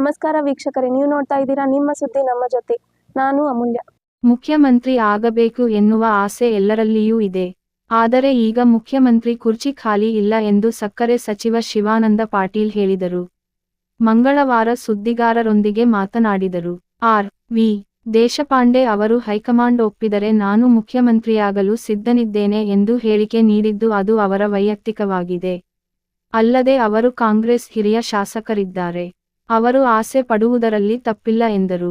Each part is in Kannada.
ನಮಸ್ಕಾರ ವೀಕ್ಷಕರೇ, ನೀವು ನೋಡ್ತಾ ಇದ್ದೀರಾ ನಿಮ್ಮ ಸುದ್ದಿ, ನಮ್ಮ ಜೊತೆ. ನಾನು ಅಮೂಲ್ಯ. ಮುಖ್ಯಮಂತ್ರಿ ಆಗಬೇಕು ಎನ್ನುವ ಆಸೆ ಎಲ್ಲರಲ್ಲಿಯೂ ಇದೆ. ಆದರೆ ಈಗ ಮುಖ್ಯಮಂತ್ರಿ ಕುರ್ಚಿ ಖಾಲಿ ಇಲ್ಲ ಎಂದು ಸಕ್ಕರೆ ಸಚಿವ ಶಿವಾನಂದ ಪಾಟೀಲ್ ಹೇಳಿದರು. ಮಂಗಳವಾರ ಸುದ್ದಿಗಾರರೊಂದಿಗೆ ಮಾತನಾಡಿದರು. ಆರ್. ವಿ. ದೇಶಪಾಂಡೆ ಅವರು ಹೈಕಮಾಂಡ್ ಒಪ್ಪಿದರೆ ನಾನು ಮುಖ್ಯಮಂತ್ರಿಯಾಗಲು ಸಿದ್ಧನಿದ್ದೇನೆ ಎಂದು ಹೇಳಿಕೆ ನೀಡಿದ್ದು ಅದು ಅವರ ವೈಯಕ್ತಿಕವಾಗಿದೆ. ಅಲ್ಲದೆ ಅವರು ಕಾಂಗ್ರೆಸ್ ಹಿರಿಯ ಶಾಸಕರಿದ್ದಾರೆ. ಅವರು ಆಸೆ ಪಡುವುದರಲ್ಲಿ ತಪ್ಪಿಲ್ಲ ಎಂದರು.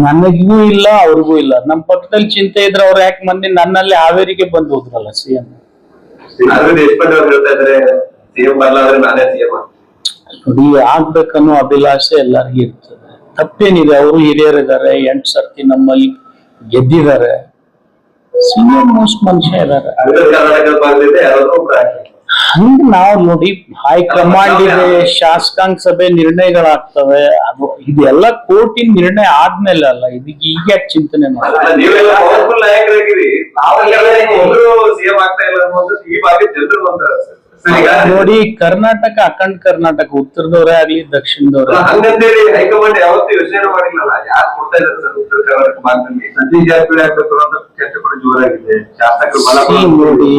ನನಗೂ ಇಲ್ಲ, ಅವ್ರಿಗೂ ಇಲ್ಲ. ನಮ್ಮ ಪಕ್ಕದಲ್ಲಿ ಚಿಂತೆ ಇದ್ರೆ ಅವ್ರು ಯಾಕೆ ಮೊನ್ನೆ ನನ್ನಲ್ಲಿ ಹಾವೇರಿಗೆ ಬಂದು ಹೋದ್ರಲ್ಲ ಸಿಎಂ? ನೋಡಿ, ಆಗ್ಬೇಕನ್ನೋ ಅಭಿಲಾಷೆ ಎಲ್ಲರಿಗೂ ಇರ್ತದೆ. ತಪ್ಪೇನಿದೆ, ಅವರು ಹಿರಿಯರಿದ್ದಾರೆ, ಎಂಟು ಸರ್ತಿ ನಮ್ಮಲ್ಲಿ ಗೆದ್ದಿದ್ದಾರೆ. ಸಿಎಂ ಮೋಸ್ಟ್ ಮನುಷ್ಯ ಇದ್ದಾರೆ. ಹಂಗ ನಾವು ನೋಡಿ ಹೈಕಮಾಂಡ್ ಇದೆ ಶಾಸಕಾಂಗ ಸಭೆ ನಿರ್ಣಯಗಳಾಗ್ತವೆ ಅದು ಇದೆಲ್ಲ ಕೋರ್ಟಿನ ನಿರ್ಣಯ ಆದ್ಮೇಲೆ ಅಲ್ಲ ಇದಕ್ಕೆ ಈಗ ಯಾಕೆ ಚಿಂತನೆ ನೋಡಿ ಕರ್ನಾಟಕ ಅಖಂಡ ಕರ್ನಾಟಕ ಉತ್ತರದವರೇ ಆಗ್ಲಿ ದಕ್ಷಿಣದವರೇ ಹಂಗಂತೇಳಿ ಹೈಕಮಾಂಡ್ ಯಾವತ್ತೂ ಯೋಚನೆ ಮಾಡಿಲ್ಲಲ್ಲ ಯಾರು ಕೊಡ್ತಾ ಇದ್ದಾರೆ ಸರ್ ಉತ್ತರ ಕರ್ನಾಟಕ ಭಾಗದಲ್ಲಿ ಸತೀಶ್ ಜಾರಕಿಹೊಳಿ ಆಗ್ಬೇಕು ಅನ್ನೋ ಚರ್ಚೆ ಕೂಡ ಜೋರಾಗಿದೆ. ಶಾಸಕರು ಬಲ ನೋಡಿ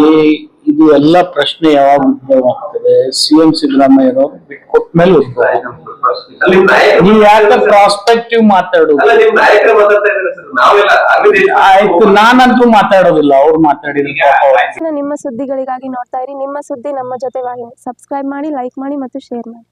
ಇದು ಎಲ್ಲ ಪ್ರಶ್ನೆ ಯಾವಾಗ ಉದ್ಭವ ಆಗ್ತದೆ ಸಿಎಂ ಸಿದ್ದರಾಮಯ್ಯನವರು ಉದ್ಭವ ಆಗ್ತದೆ. ಅಲ್ಲಿ ನಿಮ್ ನೀವ್ ಯಾಕೆ ಪ್ರಾಸ್ಪೆಕ್ಟಿವ್ ಮಾತಾಡುದು? ಅಲ್ಲ ನಿಮ್ ನಾಯಕರೇ ಮಾತಾಡ್ತಾ ಇದ್ದಾರೆ ಸರ್. ನಾವೆಲ್ಲ ಆಯ್ತು ನಾನಂತೂ ಮಾತಾಡೋದಿಲ್ಲ. ಅವ್ರು ಮಾತಾಡಿದ್ರೆ ನಿಮ್ಮ ಸುದ್ದಿಗಳಿಗಾಗಿ ನೋಡ್ತಾ ಇರಿ. ನಿಮ್ಮ ಸುದ್ದಿ ನಮ್ಮ ಜೊತೆ ವಾಹಿನಿ ಸಬ್ಸ್ಕ್ರೈಬ್ ಮಾಡಿ ಲೈಕ್ ಮಾಡಿ ಮತ್ತು ಶೇರ್ ಮಾಡಿ.